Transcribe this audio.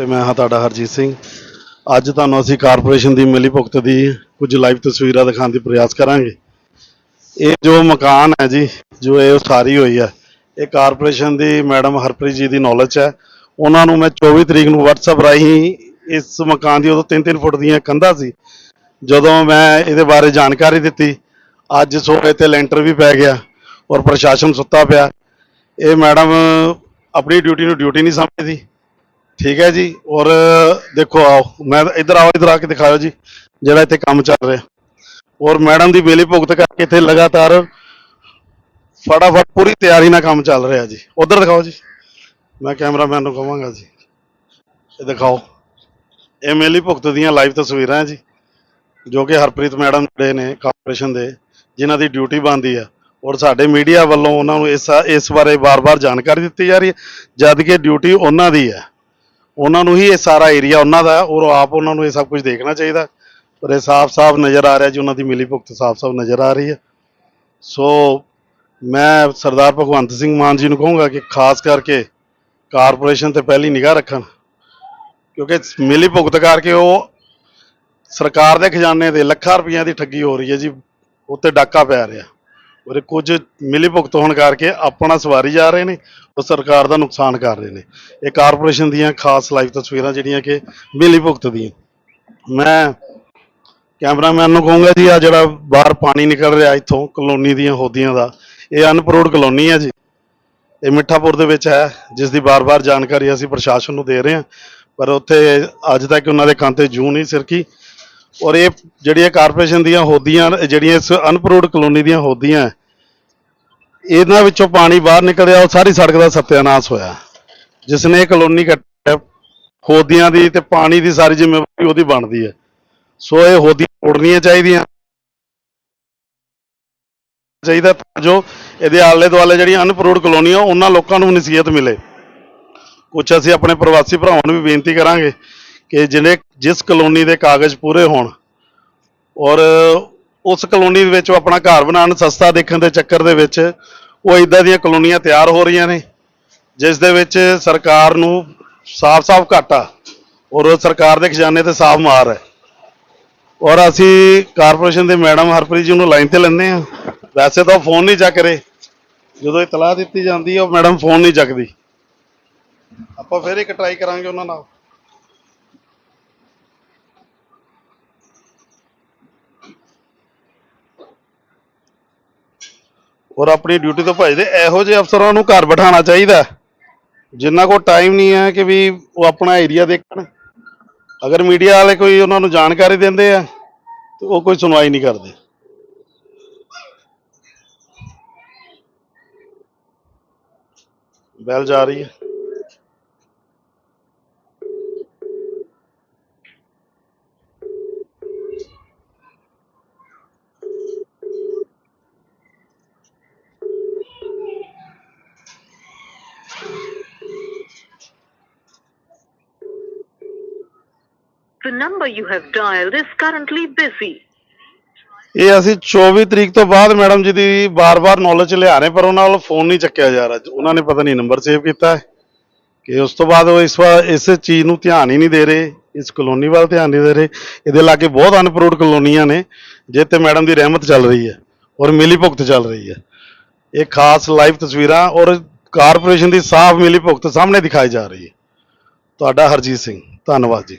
ਤੇ ਮੈਂ ਹਾਂ ਤੁਹਾਡਾ ਹਰਜੀਤ ਸਿੰਘ। ਅੱਜ ਤੁਹਾਨੂੰ ਅਸੀਂ ਕਾਰਪੋਰੇਸ਼ਨ ਦੀ ਮਿਲੀ ਭੁਗਤ ਦੀ ਕੁਝ ਲਾਈਵ ਤਸਵੀਰਾਂ ਦਿਖਾਉਣ ਦੀ ਪ੍ਰਯਾਸ ਕਰਾਂਗੇ। ਇਹ ਜੋ ਮਕਾਨ ਹੈ ਜੀ, ਜੋ ਇਹ ਉਸਾਰੀ ਹੋਈ ਹੈ, ਇਹ ਕਾਰਪੋਰੇਸ਼ਨ ਦੀ ਮੈਡਮ ਹਰਪ੍ਰੀਤ ਜੀ ਦੀ ਨੌਲੇਜ ਹੈ। ਉਹਨਾਂ ਨੂੰ ਮੈਂ 24 ਤਰੀਕ ਨੂੰ WhatsApp ਰਾਹੀਂ ਇਸ ਮਕਾਨ ਦੀ ਉਦੋਂ 3-3 ਫੁੱਟ ਦੀਆਂ ਕੰਧਾਂ ਸੀ। ਜਦੋਂ ਮੈਂ ਇਹਦੇ ਬਾਰੇ ਜਾਣਕਾਰੀ ਦਿੱਤੀ, ਅੱਜ ਸੋ ਤੇ ਲੈਂਟਰ ਵੀ ਪੈ ਗਿਆ ਔਰ ਪ੍ਰਸ਼ਾਸਨ ਸੁੱਤਾ ਪਿਆ। ਇਹ ਮੈਡਮ ਆਪਣੀ ਡਿਊਟੀ ਨੂੰ ਡਿਊਟੀ ਨਹੀਂ ਸਮਝਦੀ। ਠੀਕ ਹੈ ਜੀ, ਔਰ ਦੇਖੋ ਆਓ, ਮੈਂ ਇੱਧਰ ਆਓ, ਇੱਧਰ ਆ ਕੇ ਦਿਖਾਓ ਜੀ, ਜਿਹੜਾ ਇੱਥੇ ਕੰਮ ਚੱਲ ਰਿਹਾ। ਔਰ ਮੈਡਮ ਦੀ ਬੇਲੀ ਭੁਗਤ ਕਰਕੇ ਇੱਥੇ ਲਗਾਤਾਰ ਫਟਾਫਟ ਪੂਰੀ ਤਿਆਰੀ ਨਾਲ ਕੰਮ ਚੱਲ ਰਿਹਾ ਜੀ। ਉਧਰ ਦਿਖਾਓ ਜੀ, ਮੈਂ ਕੈਮਰਾਮੈਨ ਨੂੰ ਕਹਾਂਗਾ ਜੀ। ਇਹ ਦਿਖਾਓ, ਇਹ ਮੇਲੀ ਭੁਗਤ ਦੀਆਂ ਲਾਈਵ ਤਸਵੀਰਾਂ ਹੈ ਜੀ, ਜੋ ਕਿ ਹਰਪ੍ਰੀਤ ਮੈਡਮ ਜਿਹੜੇ ਨੇ, ਕਾਰਪੋਰੇਸ਼ਨ ਦੇ, ਜਿਨ੍ਹਾਂ ਦੀ ਡਿਊਟੀ ਬਣਦੀ ਆ। ਔਰ ਸਾਡੇ ਮੀਡੀਆ ਵੱਲੋਂ ਉਹਨਾਂ ਨੂੰ ਇਸ ਇਸ ਬਾਰੇ ਵਾਰ ਵਾਰ ਜਾਣਕਾਰੀ ਦਿੱਤੀ ਜਾ ਰਹੀ ਹੈ, ਜਦ ਕਿ ਡਿਊਟੀ ਉਹਨਾਂ ਦੀ ਹੈ। ਉਹਨਾਂ ਨੂੰ ਹੀ ਇਹ ਸਾਰਾ ਏਰੀਆ ਉਹਨਾਂ ਦਾ ਔਰ ਆਪ ਉਹਨਾਂ ਨੂੰ ਇਹ ਸਭ ਕੁਝ ਦੇਖਣਾ ਚਾਹੀਦਾ। ਪਰ ਇਹ ਸਾਫ਼-ਸਾਫ਼ ਨਜ਼ਰ ਆ ਰਿਹਾ ਜੀ, ਉਹਨਾਂ ਦੀ ਮਿਲੀ ਭੁਗਤ ਸਾਫ਼-ਸਾਫ਼ ਨਜ਼ਰ ਆ ਰਹੀ ਹੈ। ਸੋ ਮੈਂ ਸਰਦਾਰ ਭਗਵੰਤ ਸਿੰਘ ਮਾਨ ਜੀ ਨੂੰ ਕਹੂੰਗਾ ਕਿ ਖਾਸ ਕਰਕੇ ਕਾਰਪੋਰੇਸ਼ਨ ਤੇ ਪਹਿਲੀ ਨਿਗਾਹ ਰੱਖਣ। ਕਿਉਂਕਿ ਮਿਲੀ ਭੁਗਤ ਕਰਕੇ ਉਹ ਸਰਕਾਰ ਦੇ ਖਜ਼ਾਨੇ ਦੇ ਲੱਖਾਂ ਰੁਪਈਆਂ ਦੀ ਠੱਗੀ ਹੋ ਰਹੀ ਹੈ ਜੀ, ਉੱਤੇ ਡਾਕਾ ਪੈ ਰਿਹਾ। ਔਰ ਕੁਝ ਮਿਲੀ ਭੁਗਤ ਹੋਣ ਕਰਕੇ ਆਪਣਾ ਸਵਾਰੀ ਜਾ ਰਹੇ ਨੇ, ਉਹ ਸਰਕਾਰ ਦਾ ਨੁਕਸਾਨ ਕਰ ਰਹੇ ਨੇ। ਇਹ ਕਾਰਪੋਰੇਸ਼ਨ ਦੀਆਂ ਖਾਸ ਲਾਈਵ ਤਸਵੀਰਾਂ ਜਿਹੜੀਆਂ ਕਿ ਮਿਲੀ ਭੁਗਤ ਦੀਆਂ। ਮੈਂ ਕੈਮਰਾਮੈਨ ਨੂੰ ਕਹੂੰਗਾ ਜੀ ਆ ਜਿਹੜਾ ਬਾਹਰ ਪਾਣੀ ਨਿਕਲ ਰਿਹਾ ਇੱਥੋਂ ਕਲੋਨੀ ਦੀਆਂ ਹੋਦੀਆਂ ਦਾ, ਇਹ ਅਨਪਰੋਡ ਕਲੋਨੀ ਹੈ ਜੀ। ਇਹ ਮਿੱਠਾਪੁਰ ਦੇ ਵਿੱਚ ਹੈ, ਜਿਸ ਦੀ ਬਾਰ-ਬਾਰ ਜਾਣਕਾਰੀ ਅਸੀਂ ਪ੍ਰਸ਼ਾਸਨ ਨੂੰ ਦੇ ਰਹੇ ਹਾਂ। ਪਰ ਉੱਥੇ ਅੱਜ ਤੱਕ ਉਹਨਾਂ ਦੇ ਕੰਨ ਤੇ ਜੂ ਨਹੀਂ ਸਿਰਕੀ। ਔਰ ਇਹ ਜਿਹੜੀਆਂ ਕਾਰਪੋਰੇਸ਼ਨ ਦੀਆਂ ਹੋਦੀਆਂ, ਜਿਹੜੀਆਂ ਇਸ ਅਨਪਰੂਵਡ ਕਲੋਨੀ ਦੀਆਂ ਹੋਦੀਆਂ, ਇਹਨਾਂ ਵਿੱਚੋਂ ਪਾਣੀ ਬਾਹਰ ਨਿਕਲਿਆ, ਉਹ ਸਾਰੀ ਸੜਕ ਦਾ ਸਤਿਆਨਾਸ਼ ਹੋਇਆ। ਜਿਸ ਨੇ ਇਹ ਕਲੋਨੀ ਕੱਟਿਆ, ਹੋਦੀਆਂ ਦੀ ਤੇ ਪਾਣੀ ਦੀ ਸਾਰੀ ਜ਼ਿੰਮੇਵਾਰੀ ਉਹਦੀ ਬਣਦੀ ਹੈ। ਸੋ ਇਹ ਹੋਦੀਆਂ ਤੋੜਨੀਆਂ ਚਾਹੀਦੀਆਂ। ਚਾਹੀਦਾ ਤਾਂ ਜੋ ਇਹਦੇ ਆਲੇ ਦੁਆਲੇ ਜਿਹੜੀਆਂ ਅਨਪਰੂਵਡ ਕਲੋਨੀਆਂ ਉਹਨਾਂ ਲੋਕਾਂ ਨੂੰ ਨਸੀਹਤ ਮਿਲੇ। ਕੁਝ ਅਸੀਂ ਆਪਣੇ ਪ੍ਰਵਾਸੀ ਭਰਾਵਾਂ ਨੂੰ ਵੀ ਬੇਨਤੀ ਕਰਾਂਗੇ ਕਿ ਜਿਹੜੇ ਜਿਸ ਕਲੋਨੀ ਦੇ ਕਾਗਜ਼ ਪੂਰੇ ਹੋਣ ਔਰ ਉਸ ਕਲੋਨੀ ਦੇ ਵਿੱਚ ਉਹ ਆਪਣਾ ਘਰ ਬਣਾਉਣ ਸਸਤਾ ਦੇਖਣ ਦੇ ਚੱਕਰ ਦੇ ਵਿੱਚ ਉਹ ਇਦਾਂ ਦੀਆਂ ਕਲੋਨੀਆਂ ਤਿਆਰ ਹੋ ਰਹੀਆਂ ਨੇ, ਜਿਸ ਦੇ ਵਿੱਚ ਸਰਕਾਰ ਨੂੰ ਸਾਫ਼-ਸਾਫ਼ ਘਾਟਾ ਔਰ ਸਰਕਾਰ ਦੇ ਖਜ਼ਾਨੇ ਤੇ ਸਾਫ਼ ਮਾਰ ਹੈ। ਔਰ ਅਸੀਂ ਕਾਰਪੋਰੇਸ਼ਨ ਦੇ ਮੈਡਮ ਹਰਪ੍ਰੀਤ ਜੀ ਨੂੰ ਲਾਈਨ ਤੇ ਲੈਂਦੇ ਆ ਵੈਸੇ ਤਾਂ ਉਹ ਫੋਨ ਨਹੀਂ ਚੱਕ ਰਹੇ। ਜਦੋਂ ਇਤਲਾਹ ਦਿੱਤੀ ਜਾਂਦੀ ਹੈ, ਉਹ ਮੈਡਮ ਫੋਨ ਨਹੀਂ ਚੱਕਦੀ। ਆਪਾਂ ਫਿਰ ਇੱਕ ਟਰਾਈ ਕਰਾਂਗੇ ਉਹਨਾਂ ਨਾਲ। ਔਰ ਆਪਣੀ ਡਿਊਟੀ ਤੋਂ ਭੱਜਦੇ ਇਹੋ ਜਿਹੇ ਅਫਸਰਾਂ ਨੂੰ ਘਰ ਬਿਠਾਉਣਾ ਚਾਹੀਦਾ ਹੈ, ਜਿਨ੍ਹਾਂ ਕੋਲ ਟਾਈਮ ਨਹੀਂ ਹੈ ਕਿ ਵੀ ਉਹ ਆਪਣਾ ਏਰੀਆ ਦੇਖਣ। ਅਗਰ ਮੀਡੀਆ ਵਾਲੇ ਕੋਈ ਉਹਨਾਂ ਨੂੰ ਜਾਣਕਾਰੀ ਦਿੰਦੇ ਆ ਤੇ ਉਹ ਕੋਈ ਸੁਣਵਾਈ ਨਹੀਂ ਕਰਦੇ। ਬੈਲ ਜਾ ਰਹੀ ਹੈ। The number you have dialed is currently busy. ਇਹ ਅਸੀਂ 24 ਤਰੀਕ ਤੋਂ ਬਾਅਦ ਮੈਡਮ ਜੀ ਦੀ ਬਾਰ-ਬਾਰ ਨੌਲੇਜ ਲਿਆ ਰਹੇ, ਪਰ ਉਹਨਾਂ ਵੱਲੋਂ ਫੋਨ ਨਹੀਂ ਚੱਕਿਆ ਜਾ ਰਿਹਾ। ਉਹਨਾਂ ਨੇ ਪਤਾ ਨਹੀਂ ਨੰਬਰ ਸੇਵ ਕੀਤਾ ਹੈ ਕਿ ਉਸ ਤੋਂ ਬਾਅਦ ਉਹ ਇਸ ਵਾਰ ਇਸ ਚੀਜ਼ ਨੂੰ ਧਿਆਨ ਹੀ ਨਹੀਂ ਦੇ ਰਹੇ, ਇਸ ਕਲੋਨੀ ਵੱਲ ਧਿਆਨ ਨਹੀਂ ਦੇ ਰਹੇ। ਇਹਦੇ ਲਾਗੇ ਬਹੁਤ ਅਨਪਰੂਵਡ ਕਲੋਨੀਆਂ ਨੇ, ਜਿੱਥੇ ਮੈਡਮ ਦੀ ਰਹਿਮਤ ਚੱਲ ਰਹੀ ਹੈ ਔਰ ਮਿਲੀ ਭੁਗਤ ਚੱਲ ਰਹੀ ਹੈ। ਇਹ ਖਾਸ ਲਾਈਵ ਤਸਵੀਰਾਂ ਔਰ ਕਾਰਪੋਰੇਸ਼ਨ ਦੀ ਸਾਫ਼ ਮਿਲੀ ਭੁਗਤ ਸਾਹਮਣੇ ਦਿਖਾਈ ਜਾ ਰਹੀ ਹੈ। ਤੁਹਾਡਾ ਹਰਜੀਤ ਸਿੰਘ, ਧੰਨਵਾਦ ਜੀ।